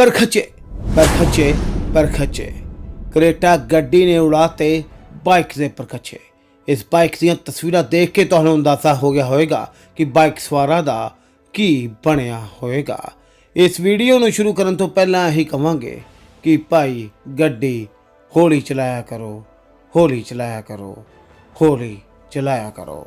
ਪਰ ਖੱਚੇ ਪਰ ਖੱਚੇ ਪਰ ਖੱਚੇ ਕਰੇਟਾ ਗੱਡੀ ਨੇ ਉਡਾਤੇ ਬਾਈਕ ਦੇ ਪਰ ਪਰਖੱਚੇ। ਇਸ ਬਾਈਕ ਦੀਆਂ ਤਸਵੀਰਾਂ ਦੇਖ ਕੇ ਤੁਹਾਨੂੰ ਅੰਦਾਜ਼ਾ ਹੋ ਗਿਆ ਹੋਵੇਗਾ ਕਿ ਬਾਈਕ ਸਵਾਰਾਂ ਦਾ ਕੀ ਬਣਿਆ ਹੋਵੇਗਾ। ਇਸ ਵੀਡੀਓ ਨੂੰ ਸ਼ੁਰੂ ਕਰਨ ਤੋਂ ਪਹਿਲਾਂ ਇਹੀ ਕਵਾਂਗੇ ਕਿ ਭਾਈ ਗੱਡੀ ਹੌਲੀ ਚਲਾਇਆ ਕਰੋ, ਹੌਲੀ ਚਲਾਇਆ ਕਰੋ, ਹੌਲੀ ਚਲਾਇਆ ਕਰੋ।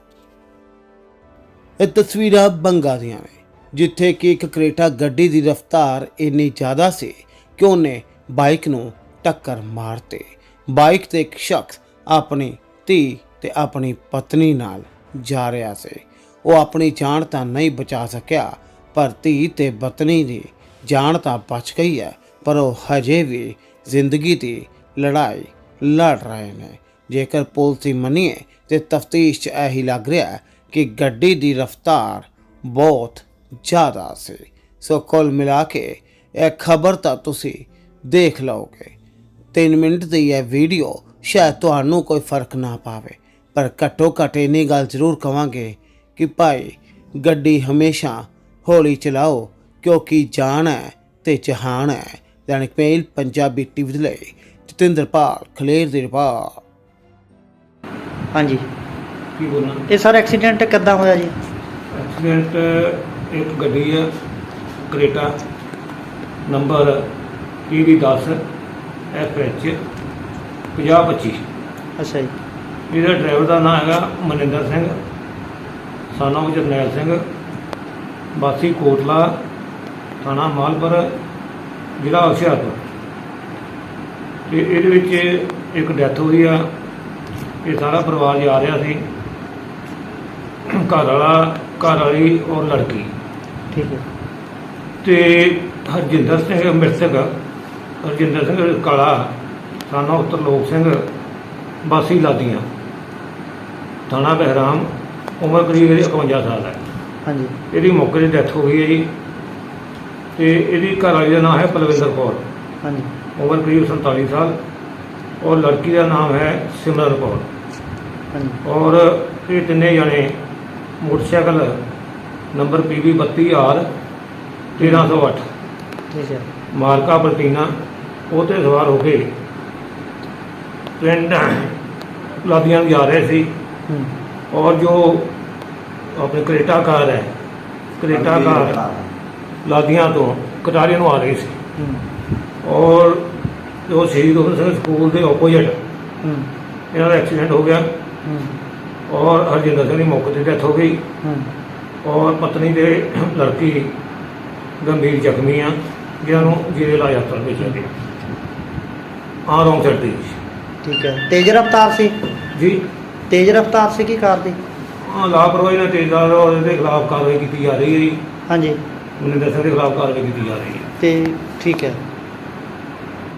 ਇਹ ਤਸਵੀਰਾਂ ਬੰਗਾ ਦੀਆਂ ਨੇ। ਜਿੱਥੇ ਕਿ ਇੱਕ ਕਰੇਟਾ ਗੱਡੀ ਦੀ ਰਫ਼ਤਾਰ ਇੰਨੀ ਜ਼ਿਆਦਾ ਸੀ ਕਿ ਉਹਨੇ ਬਾਈਕ ਨੂੰ ਟੱਕਰ ਮਾਰਤੇ। ਬਾਈਕ ਤੇ ਇੱਕ ਸ਼ਖਸ ਆਪਣੀ ਧੀ ਤੇ ਆਪਣੀ ਪਤਨੀ ਨਾਲ ਜਾ ਰਿਹਾ ਸੀ। ਉਹ ਆਪਣੀ ਜਾਨ ਤਾਂ ਨਹੀਂ ਬਚਾ ਸਕਿਆ, ਪਰ ਧੀ ਤੇ ਪਤਨੀ ਦੀ ਜਾਨ ਤਾਂ ਬਚ ਗਈ ਹੈ, ਪਰ ਉਹ ਹਜੇ ਵੀ ਜ਼ਿੰਦਗੀ ਦੀ ਲੜਾਈ ਲੜ ਰਹੇ ਨੇ। ਜੇਕਰ ਪੁਲਿਸ ਦੀ ਮੰਨੀਏ ਤੇ ਤਫਤੀਸ਼ 'ਚ ਇਹੀ ਲੱਗ ਰਿਹਾ ਕਿ ਗੱਡੀ ਦੀ ਰਫ਼ਤਾਰ ਬਹੁਤ ਜ਼ਿਆਦਾ ਸੀ। ਸੋ ਕੁੱਲ ਮਿਲਾ ਕੇ ਇਹ ਖਬਰ ਤਾਂ ਤੁਸੀਂ ਦੇਖ ਲਓਗੇ। 3 ਮਿੰਟ ਦੀ ਇਹ ਵੀਡੀਓ ਸ਼ਾਇਦ ਤੁਹਾਨੂੰ ਕੋਈ ਫ਼ਰਕ ਨਾ ਪਾਵੇ। ਪਰ ਘੱਟੋ ਘੱਟ ਇੰਨੀ ਗੱਲ ਜ਼ਰੂਰ ਕਵਾਂਗੇ ਕਿ ਭਾਈ ਗੱਡੀ ਹਮੇਸ਼ਾ ਹੌਲੀ ਚਲਾਓ ਕਿਉਂਕਿ ਜਾਨ ਹੈ ਤੇ ਜਹਾਨ ਹੈ। ਦੈਨਿਕ ਮੇਲ ਪੰਜਾਬੀ ਟੀਵੀ ਦੇ ਲਈ ਜਤਿੰਦਰਪਾਲ ਖਲੇਰ ਦੀ ਰਿਪੋਰਟ। ਹਾਂਜੀ। ਕੀ ਬੋਲਣਾ? ਇਹ ਸਰ ਐਕਸੀਡੈਂਟ ਕਿੱਦਾਂ ਹੋਇਆ ਜੀ? ਐਕਸੀਡੈਂਟ ਇੱਕ ਗੱਡੀ ਹੈ ਕਰੇਟਾ ਨੰਬਰ PV 10 FH 5025 ਅੱਛਾ ਜੀ। ਇਹਦਾ ਡਰਾਈਵਰ ਦਾ ਨਾਮ ਹੈਗਾ ਮਨਿੰਦਰ ਸਿੰਘ ਸਾਨਾ ਜਰਨੈਲ ਸਿੰਘ ਵਾਸੀ ਕੋਟਲਾ ਥਾਣਾ ਮਾਲਪੁਰ ਜ਼ਿਲ੍ਹਾ ਹੁਸ਼ਿਆਰਪੁਰ। ਤੇ ਇਹਦੇ ਵਿੱਚ ਇੱਕ ਡੈਥ ਹੋਈ ਆ ਇਹ ਸਾਰਾ ਪਰਿਵਾਰ ਜਾ ਰਿਹਾ ਸੀ। ਘਰ ਵਾਲਾ ਘਰ ਵਾਲੀ ਔਰ ਲੜਕੀ। ਠੀਕ ਹੈ। ਤੇ ਹਰਜਿੰਦਰ ਸਿੰਘ ਮ੍ਰਿਤਕ ਹਰਜਿੰਦਰ ਸਿੰਘ ਕਾਲਾ ਸਾਨਾ ਉਤਰਲੋਕ ਸਿੰਘ ਬਾਸੀ ਲਾਦੀਆਂ ਥਾਣਾ ਬਹਿਰਾਮ ਉਮਰ ਕਰੀਬ ਇਹਦੀ 51 ਸਾਲ ਹੈ। ਹਾਂਜੀ। ਇਹਦੀ ਮੌਕੇ 'ਤੇ ਡੈਥ ਹੋ ਗਈ ਹੈ ਜੀ। ਤੇ ਇਹਦੀ ਘਰ ਵਾਲੀ ਦਾ ਨਾਮ ਹੈ ਪਲਵਿੰਦਰ ਕੌਰ। ਹਾਂਜੀ। ਉਮਰ ਕਰੀਬ 47 ਸਾਲ। ਔਰ ਲੜਕੀ ਦਾ ਨਾਮ ਹੈ ਸਿਮਰਨ ਕੌਰ। ਹਾਂਜੀ। ਔਰ ਇਹ ਤਿੰਨੇ ਜਣੇ ਮੋਟਰਸਾਈਕਲ ਨੰਬਰ PB 32R 1308 ਠੀਕ ਹੈ। ਮਾਰਕਾ ਪਲਟੀਨਾ ਉਹ ਤੇ ਸਵਾਰ ਹੋ ਕੇ ਪਿੰਡ ਲਾਦੀਆਂ ਨੂੰ ਜਾ ਰਹੇ ਸੀ। ਹੂੰ। ਔਰ ਜੋ ਆਪਣੇ ਕਰੇਟਾ ਕਾਰ ਹੈ ਕਰੇਟਾ ਕਾਰ ਲਾਦੀਆਂ ਤੋਂ ਕਟਾਰੀ ਨੂੰ ਆ ਰਹੀ ਸੀ। ਹੂੰ। ਔਰ ਜੋ ਸ਼ਹੀਦ ਉਦਮ ਸਿੰਘ ਸਕੂਲ ਦੇ ਆਪੋਜ਼ਿਟ ਹੂੰ। ਇਹਨਾਂ ਦਾ ਐਕਸੀਡੈਂਟ ਹੋ ਗਿਆ। ਹੂੰ। ਔਰ ਹਰਜਿੰਦਰ ਸਿੰਘ ਦੀ ਮੌਕੇ ਤੇ ਡੈਥ ਹੋ ਗਈ। ਹੂੰ। ਔਰ ਪਤਨੀ ਦੇ ਲੜਕੀ ਗੰਭੀਰ ਜ਼ਖਮੀ ਆ ਜਿਹਨਾਂ ਨੂੰ ਜੀਰੇ ਇਲਾਜ ਹਸਪਤਾਲ ਭੇਜਿਆ ਗਿਆ ਆ ਰੌਂਗ ਸਾਈਡ ਤੇ ਜੀ। ਠੀਕ ਹੈ। ਤੇਜ਼ ਰਫ਼ਤਾਰ ਸੀ? ਜੀ। ਤੇਜ਼ ਰਫ਼ਤਾਰ ਸੀ ਕੀ ਕਾਰ ਦੀ? ਆ ਲਾਪਰਵਾਹੀ ਨਾਲ ਤੇਜ਼ਾਬ ਔਰ ਇਹਦੇ ਖਿਲਾਫ ਕਾਰਵਾਈ ਕੀਤੀ ਜਾ ਰਹੀ ਹੈ ਜੀ। ਹਾਂਜੀ। ਮਨਿੰਦਰ ਸਿੰਘ ਦੇ ਖਿਲਾਫ ਕਾਰਵਾਈ ਕੀਤੀ ਜਾ ਰਹੀ ਹੈ। ਤੇ ਠੀਕ ਹੈ।